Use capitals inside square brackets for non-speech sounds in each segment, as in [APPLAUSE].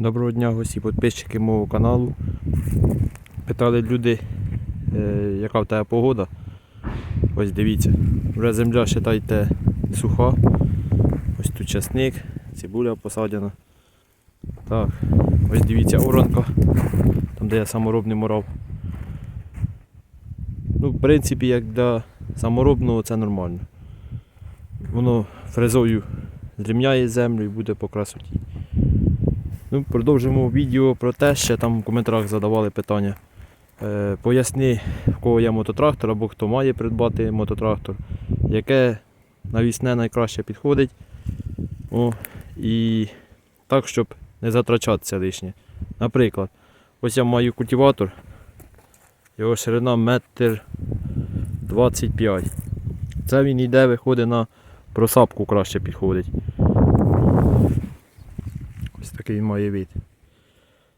Доброго дня гості, підписчики мого каналу. Питали люди, е, яка в тебе погода. Ось дивіться, вже земля вважайте, суха. Ось тут часник, цибуля посаджена. Так, ось дивіться оранка, там де я саморобний морав. Ну, в принципі, як для саморобного це нормально. Воно фрезою зрівняє землю і буде по красоті. Ну, продовжимо відео про те, ще там в коментарях задавали питання. Е, поясни, в кого є мототрактор або хто має придбати мототрактор, яке навісне найкраще підходить. О, і так, щоб не затрачатися лишнє. Наприклад, ось я маю культиватор, його ширина метр 25. Це він йде, виходить на просапку краще підходить. Такий він має вид.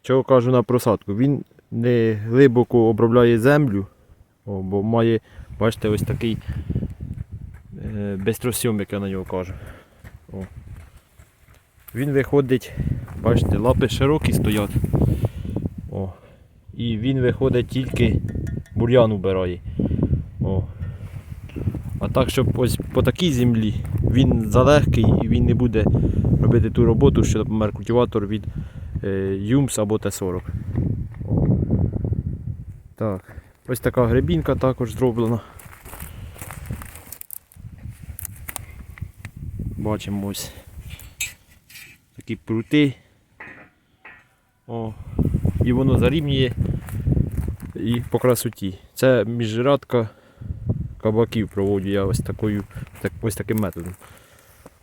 Чого кажу на просадку? Він не глибоко обробляє землю, бо має, бачите, ось такий е, як я на нього кажу. О. Він виходить, бачите, лапи широкі стоять. О. І він виходить тільки бур'ян убирає. Так, щоб ось по такій землі він залегкий і він не буде робити ту роботу, що, наприклад, культиватор від е, Юмс або Т-40. Так, ось така гребінка також зроблена. Бачимо ось такі прути. О. І воно зарівнює і по красоті. Це міжрадка кабаків проводжу я ось такою, так, ось таким методом.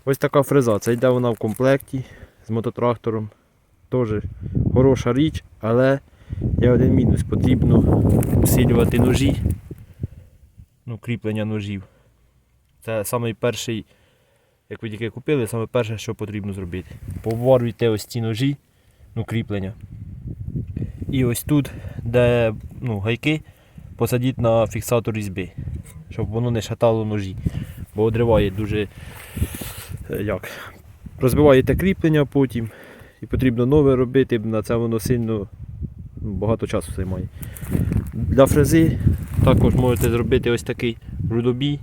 Ось така фреза. Це йде вона в комплекті з мототрактором. Теж хороша річ, але є один мінус. Потрібно усилювати ножі. Ну, кріплення ножів. Це самий перший, як ви тільки купили, саме перше, що потрібно зробити. Поварюйте ось ці ножі, ну, кріплення. І ось тут, де ну, гайки, посадіть на фіксатор різьби, щоб воно не шатало ножі, бо одриває дуже е, як. Розбиваєте кріплення потім і потрібно нове робити, на це воно сильно ну, багато часу займає. Для фрези також можете зробити ось такий рудобій.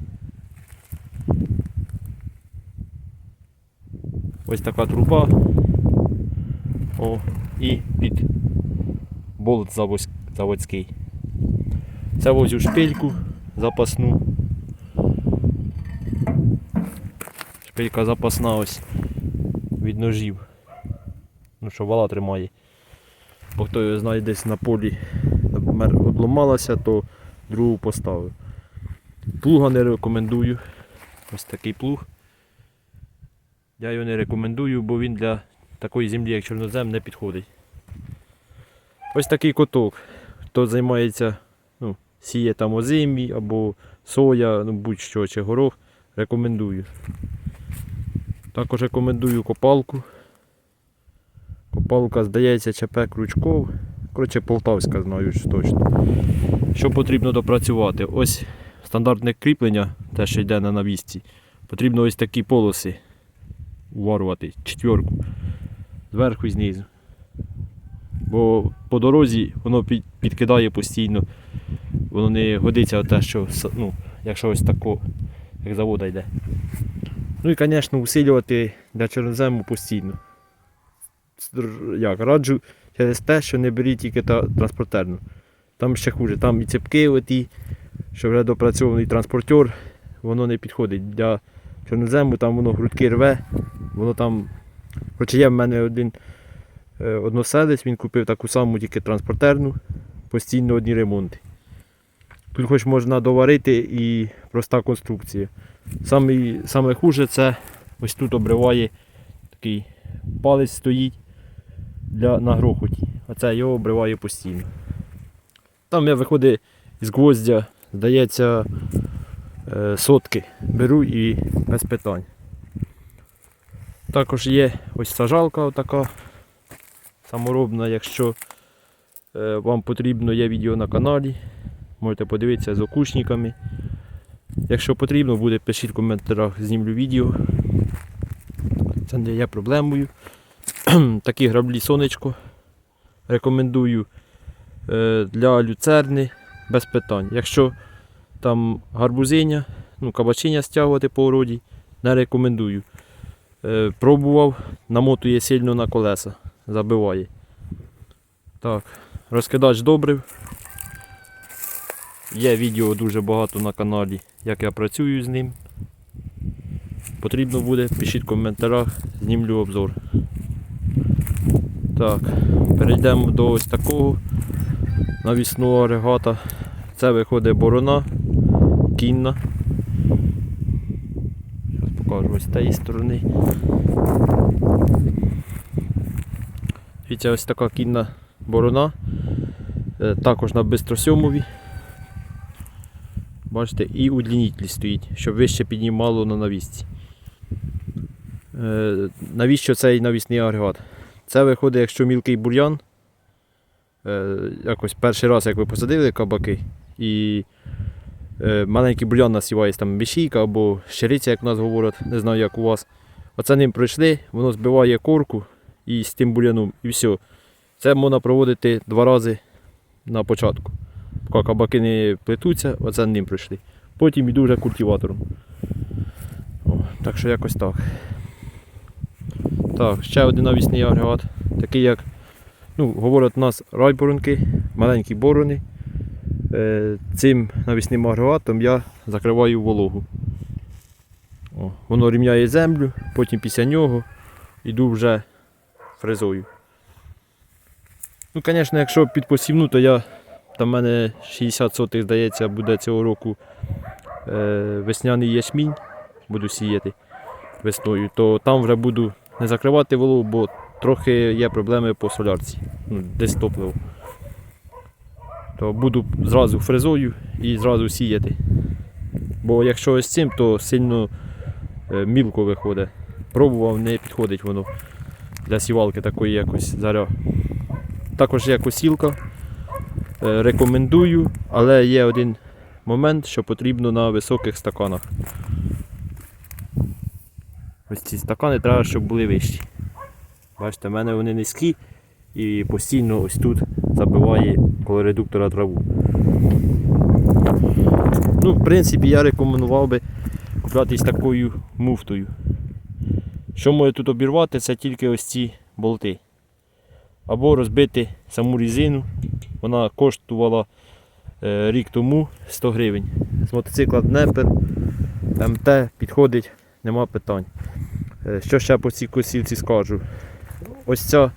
Ось така труба. О, і під болт заводський. Це возю шпильку запасну. Шпилька запасна ось від ножів. Ну що вала тримає. Бо хто його знає десь на полі, одламалася, то другу поставив. Плуга не рекомендую. Ось такий плуг. Я його не рекомендую, бо він для такої землі, як чорнозем, не підходить. Ось такий коток. Хто займається, сіє там озимі або соя, ну будь-що чи горох, рекомендую. Також рекомендую копалку. Копалка, здається, ЧП Крючков. Коротше, полтавська знаю точно. Що потрібно допрацювати? Ось стандартне кріплення, те, що йде на навісці. Потрібно ось такі полоси уварувати, четверку. Зверху і знизу. Бо по дорозі воно підкидає постійно. Воно не годиться те, що ну, якщо ось тако, як завода йде. Ну і, звісно, усилювати для чорнозему постійно. Як, раджу через те, що не беріть тільки та транспортерну. Там ще хуже, там і цепки оті, що вже допрацьований транспортер, воно не підходить. Для чорнозему там воно грудки рве, воно там. Хоча є в мене один е, односелець, він купив таку саму тільки транспортерну, постійно одні ремонти. Тут хоч можна доварити і проста конструкція. Саме, саме хуже це ось тут обриває такий палець стоїть для на грохоті. Оце його обриває постійно. Там я виходить з гвоздя, здається, е, сотки беру і без питань. Також є ось сажалка така саморобна, якщо е, вам потрібно, є відео на каналі. Можете подивитися з окушниками. Якщо потрібно буде, пишіть в коментарях, знімлю відео. Це не є проблемою. [CLEARS THROAT] такі граблі сонечко. Рекомендую е, для люцерни без питань. Якщо там гарбузиня, ну, кабачиня стягувати по уроді, не рекомендую. Е, пробував, намотує сильно на колеса, забиває. Так, розкидач добрив. Є відео дуже багато на каналі, як я працюю з ним. Потрібно буде, пишіть в коментарях, знімлю обзор. Так, перейдемо до ось такого навісного агрегата. Це виходить борона, кінна. Зараз покажу ось з тієї сторони. Дивіться, ось така кінна борона. Е, Також на бистросьомові. Бачите, і удлінитель стоїть, щоб вище піднімало на навісці. Е, Навіщо цей навісний агрегат? Це виходить, якщо мілкий бур'ян. е, Якось перший раз, як ви посадили кабаки, і е, маленький бур'ян насівається там мішійка або щириця, як у нас говорять, не знаю як у вас. Оце ним пройшли, воно збиває корку і з тим бур'яном, і все. Це можна проводити два рази на початку. Поки кабаки не плетуться, оце ним пройшли. Потім йду вже культиватором. О, так що якось так. Так, ще один навісний агрегат. Такий як, ну, говорять у нас райборонки, маленькі борони. Е, цим навісним агрегатом я закриваю вологу. О, воно рівняє землю, потім після нього йду вже фрезою. Ну, звісно, якщо під посівну, то я там в мене 60 сотих, здається, буде цього року е, весняний ячмінь, буду сіяти весною, то там вже буду не закривати вологу, бо трохи є проблеми по солярці. Ну, десь топливо. То буду зразу фрезою і зразу сіяти. Бо якщо ось цим, то сильно е, мілко виходить. Пробував, не підходить воно для сівалки такої якось заря. Також є косілка. Е, Рекомендую, але є один момент, що потрібно на високих стаканах. Ось ці стакани треба, щоб були вищі. Бачите, в мене вони низькі і постійно ось тут забиває коло редуктора траву. Ну, в принципі, я рекомендував би купляти з такою муфтою. Що може тут обірвати, це тільки ось ці болти. Або розбити саму різину. Вона коштувала е, рік тому 100 гривень. З мотоцикла Днепер, МТ підходить, нема питань. Е, Що ще по цій косілці скажу? Ось ця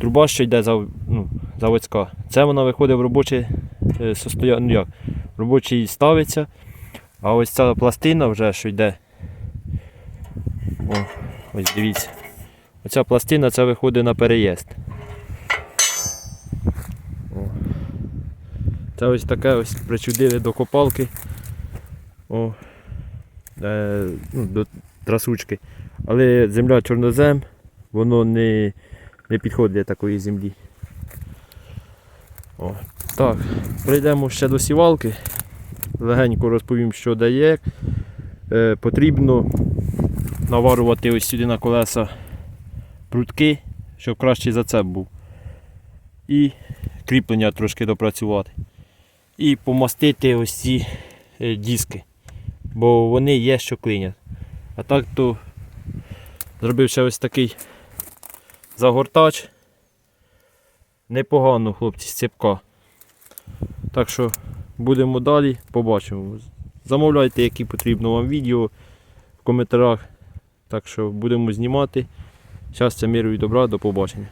труба, що йде зав- ну, заводська, це вона виходить в робоче е, состояння. Ну як, робочий ставиться, а ось ця пластина вже, що йде. О, ось дивіться. Оця пластина це виходить на переїзд. Це ось таке ось причудили до копалки. О. Е, ну, до трасучки. Але земля чорнозем, воно не, не підходить для такої землі. О. Так, прийдемо ще до сівалки. Легенько розповім, що дає. Е, потрібно наварувати ось сюди на колеса прутки, щоб кращий зацеп був. І кріплення трошки допрацювати. І помастити ось ці е, диски, бо вони є, що клинять. А так то зробив ще ось такий загортач. Непогано, хлопці, з. Так що будемо далі, побачимо. Замовляйте, які потрібно вам відео в коментарях. Так що будемо знімати. Щастя, миру і добра, до побачення.